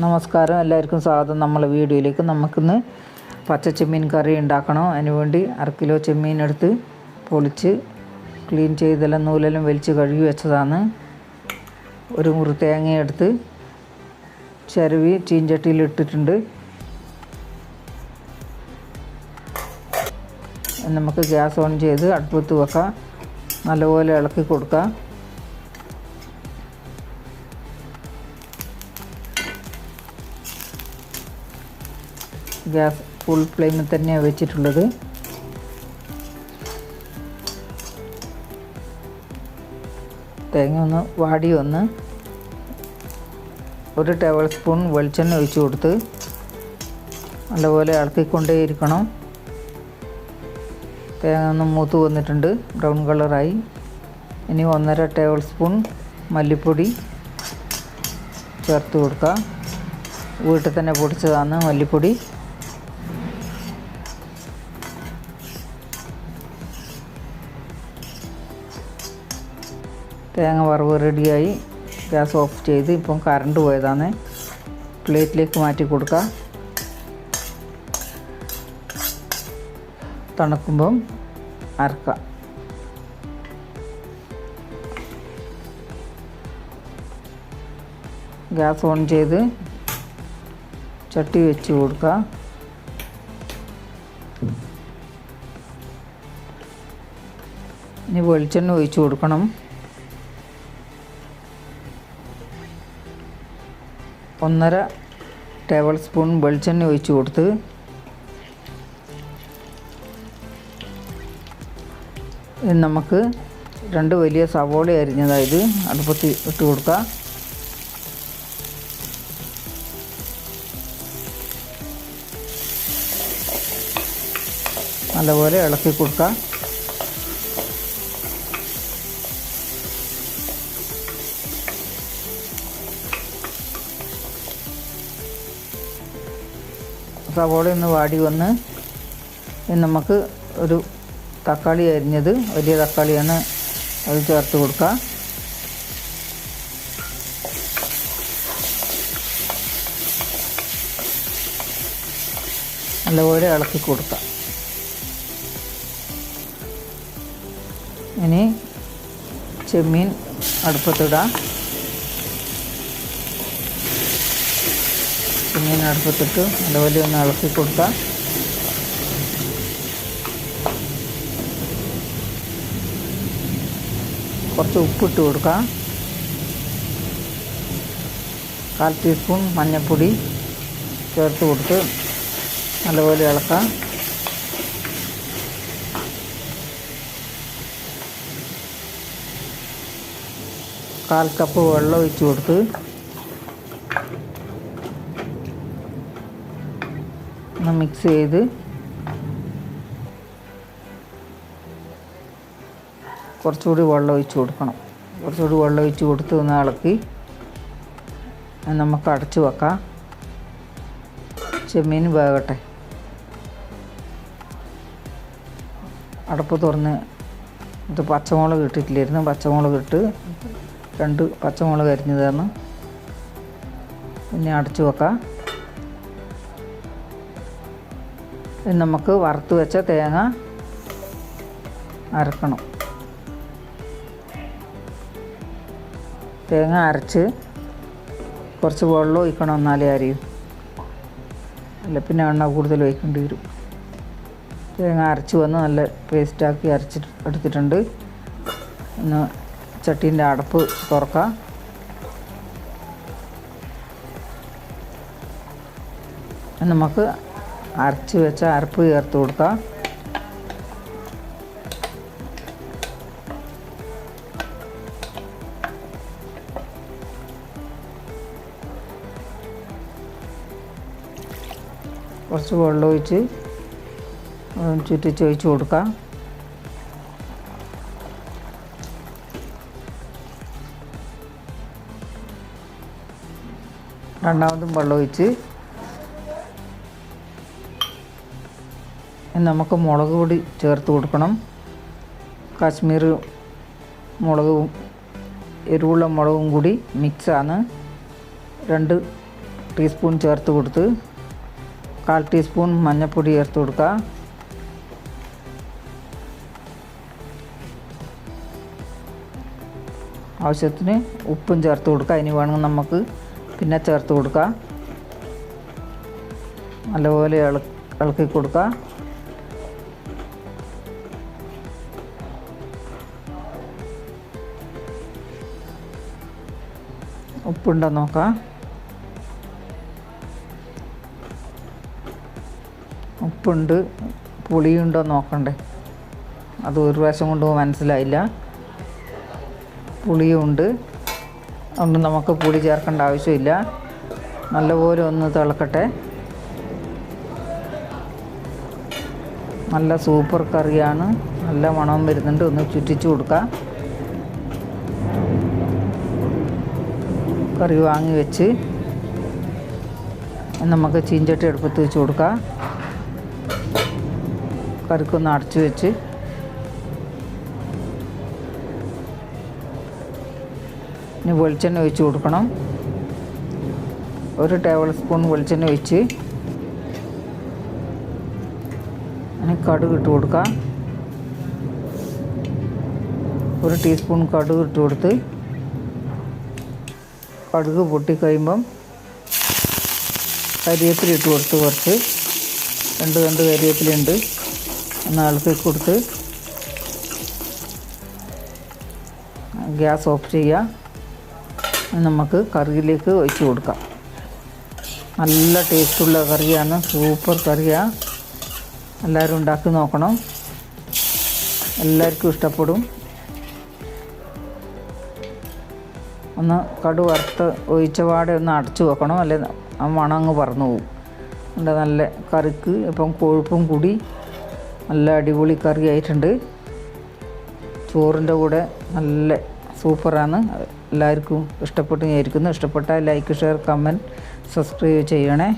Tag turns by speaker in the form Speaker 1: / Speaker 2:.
Speaker 1: നമസ്കാരം. എല്ലാവർക്കും സ്വാഗതം. നമ്മളെ വീഡിയോയിലേക്ക് നമുക്കിന്ന് പച്ച ചെമ്മീൻ കറി ഉണ്ടാക്കണം. അതിന് വേണ്ടി അര കിലോ ചെമ്മീൻ എടുത്ത് പൊളിച്ച് ക്ലീൻ ചെയ്തെല്ലാം നൂലെല്ലാം വലിച്ച് കഴുകി വെച്ചതാണ്. ഒരു മുറി തേങ്ങ എടുത്ത് ചരുവി ചീഞ്ചട്ടിയിൽ ഇട്ടിട്ടുണ്ട്. നമുക്ക് ഗ്യാസ് ഓൺ ചെയ്ത് അടുപ്പത്ത് വെക്കാം. നല്ലപോലെ ഇളക്കി കൊടുക്കാം. ഗ്യാസ് ഫുൾ ഫ്ലെയിമിൽ തന്നെയാണ് വെച്ചിട്ടുള്ളത്. തേങ്ങ ഒന്ന് വാടി ഒന്ന് ഒരു ടേബിൾ സ്പൂൺ വെളിച്ചെണ്ണ ഒഴിച്ചു കൊടുത്ത് നല്ലപോലെ ഇളക്കിക്കൊണ്ടേയിരിക്കണം. തേങ്ങ ഒന്ന് മൂത്ത് വന്നിട്ടുണ്ട് ബ്രൗൺ കളറായി ഇനി ഒന്നര ടേബിൾ സ്പൂൺ മല്ലിപ്പൊടി ചേർത്ത് കൊടുക്കുക. വീട്ടിൽ തന്നെ പൊടിച്ചതാണ് മല്ലിപ്പൊടി. തേങ്ങ വറവ് റെഡിയായി. ഗ്യാസ് ഓഫ് ചെയ്ത് ഇപ്പം കറണ്ട് പോയതാണ്. പ്ലേറ്റിലേക്ക് മാറ്റി കൊടുക്കുക തണുക്കുമ്പം അരക്കാം. ഗ്യാസ് ഓൺ ചെയ്ത് ചട്ടി വെച്ച് കൊടുക്കുക ഇനി വെളിച്ചെണ്ണ ഒഴിച്ച് കൊടുക്കണം. ഒന്നര ടേബിൾ സ്പൂൺ വെളിച്ചെണ്ണ ഒഴിച്ച് കൊടുത്ത് നമുക്ക് രണ്ട് വലിയ സവോള അരിഞ്ഞതായത് അടുപ്പത്ത് ഇട്ട് കൊടുക്കുക നല്ലപോലെ ഇളക്കി കൊടുക്കുക സവോള ഒന്ന് വാടി വന്ന് നമുക്ക് ഒരു തക്കാളി അരിഞ്ഞത് വലിയ തക്കാളിയാണ് അത് ചേർത്ത് കൊടുക്കുക. നല്ലപോലെ ഇളക്കി കൊടുക്കുക. ഇനി ചെമ്മീൻ അടുപ്പത്തിടാം. ചെമ്മീൻ അടുപ്പത്തിട്ട് അതുപോലെ ഒന്ന് ഇളക്കി കൊടുത്താൽ കുറച്ച് ഉപ്പിട്ട് കൊടുക്കാം. കാൽ ടീസ്പൂൺ മഞ്ഞൾപ്പൊടി ചേർത്ത് കൊടുത്ത് നല്ലപോലെ ഇളക്കാം. കാൽ കപ്പ് വെള്ളം ഒഴിച്ച് കൊടുത്ത് മിക്സ് ചെയ്ത്. കുറച്ചുകൂടി വെള്ളം ഒഴിച്ച് കൊടുക്കണം. കുറച്ചുകൂടി വെള്ളം ഒഴിച്ച് കൊടുത്ത് ഒന്ന് ഇളക്കി നമുക്ക് അടച്ചു വെക്കാം. ചെമ്മീൻ വേകട്ടെ അടപ്പ് തുറന്ന് ഇത് പച്ചമുളക് ഇട്ടിട്ടില്ലായിരുന്നു. പച്ചമുളക് ഇട്ട് രണ്ട് പച്ചമുളക് അരിഞ്ഞു തരണം പിന്നെ അടച്ചു വെക്കാം. നമുക്ക് വറുത്ത് വെച്ച തേങ്ങ അരക്കണം. തേങ്ങ അരച്ച് കുറച്ച് വെള്ളം ഒഴിക്കണം എന്നാലേ അരിയും അല്ല പിന്നെ എണ്ണ കൂടുതൽ ഒഴിക്കേണ്ടി വരും. തേങ്ങ അരച്ച് വന്ന് നല്ല പേസ്റ്റാക്കി അരച്ച് എടുത്തിട്ടുണ്ട്. ഒന്ന് ചട്ടീന്റെ അടപ്പ് തുറക്കാം. നമുക്ക് അരച്ച് വെച്ച അരപ്പ് ചേർത്ത് കൊടുക്കാം. കുറച്ച് വെള്ളം ഒഴിച്ച് ചുറ്റിച്ച് കൊടുക്കാം. രണ്ടാമതും വെള്ളം ഒഴിച്ച് നമുക്ക് മുളക് പൊടി ചേർത്ത് കൊടുക്കണം. കാശ്മീർ മുളകും എരിവുള്ള മുളകും കൂടി മിക്സാണ് രണ്ട് ടീസ്പൂൺ ചേർത്ത് കൊടുത്ത് കാൽ ടീസ്പൂൺ മഞ്ഞൾപ്പൊടി ചേർത്ത് കൊടുക്കുക. ആവശ്യത്തിന് ഉപ്പും ചേർത്ത് കൊടുക്കുക. ഇനി വേണമെങ്കിൽ നമുക്ക് പിന്നെ ചേർത്ത് കൊടുക്കുക നല്ലപോലെ ഇള ഇളക്കി കൊടുക്കുക. ഉപ്പുണ്ടോ നോക്കാം. ഉപ്പുണ്ട്. പുളിയുണ്ടോ നോക്കണ്ടേ. അത് ഒരു പ്രാവശ്യം കൊണ്ട് മനസ്സിലായില്ല. പുളിയുണ്ട്. അതുകൊണ്ട് നമുക്ക് പുളി ചേർക്കേണ്ട ആവശ്യമില്ല. നല്ലപോലെ ഒന്ന് തിളക്കട്ടെ. നല്ല സൂപ്പർ കറിയാണ്. നല്ല മണം വരുന്നുണ്ട്. ഒന്ന് ചുറ്റിച്ചു കൊടുക്കാം. കറി വാങ്ങി വെച്ച് നമുക്ക് ചീഞ്ചട്ടി അടുപ്പത്ത് വെച്ച് കൊടുക്കാം. കറിക്കൊന്ന് അടച്ചു വെച്ച്. ഇനി വെളിച്ചെണ്ണ ഒഴിച്ച് കൊടുക്കണം. ഒരു ടേബിൾ സ്പൂൺ വെളിച്ചെണ്ണ ഒഴിച്ച്. ഇനി കടുക് ഇട്ട് കൊടുക്കാം. ഒരു ടീസ്പൂൺ കടുക് ഇട്ട് കൊടുത്ത് കടുക് പൊട്ടിക്കഴിയുമ്പം കരിവേപ്പില ഇട്ട് കൊടുത്ത് കുറച്ച്. രണ്ട് രണ്ട് കരിവേപ്പിലുണ്ട് ഒന്ന് ഇളക്കി കൊടുത്ത് ഗ്യാസ് ഓഫ് ചെയ്യുക നമുക്ക് കറിയിലേക്ക് ഒഴിച്ച് കൊടുക്കാം. നല്ല ടേസ്റ്റുള്ള കറിയാണ്. സൂപ്പർ കറിയാണ് എല്ലാവരും ഉണ്ടാക്കി നോക്കണം. എല്ലാവർക്കും ഇഷ്ടപ്പെടും. ഒന്ന് കടു വറുത്ത് ഒഴിച്ച പാടെ ഒന്ന് അടച്ചു വെക്കണം. അല്ലെ മണം അങ്ങ് പറന്നു പോകും എന്റെ നല്ല കറിക്ക് ഇപ്പം കൊഴുപ്പും കൂടി നല്ല അടിപൊളി കറി ആയിട്ടുണ്ട്. ചോറിന്റെ കൂടെ നല്ല സൂപ്പറാണ്. എല്ലാവർക്കും ഇഷ്ടപ്പെട്ടു വിചാരിക്കുന്നു. ഇഷ്ടപ്പെട്ടാൽ ലൈക്ക് ഷെയർ കമന്റ് സബ്സ്ക്രൈബ് ചെയ്യണേ.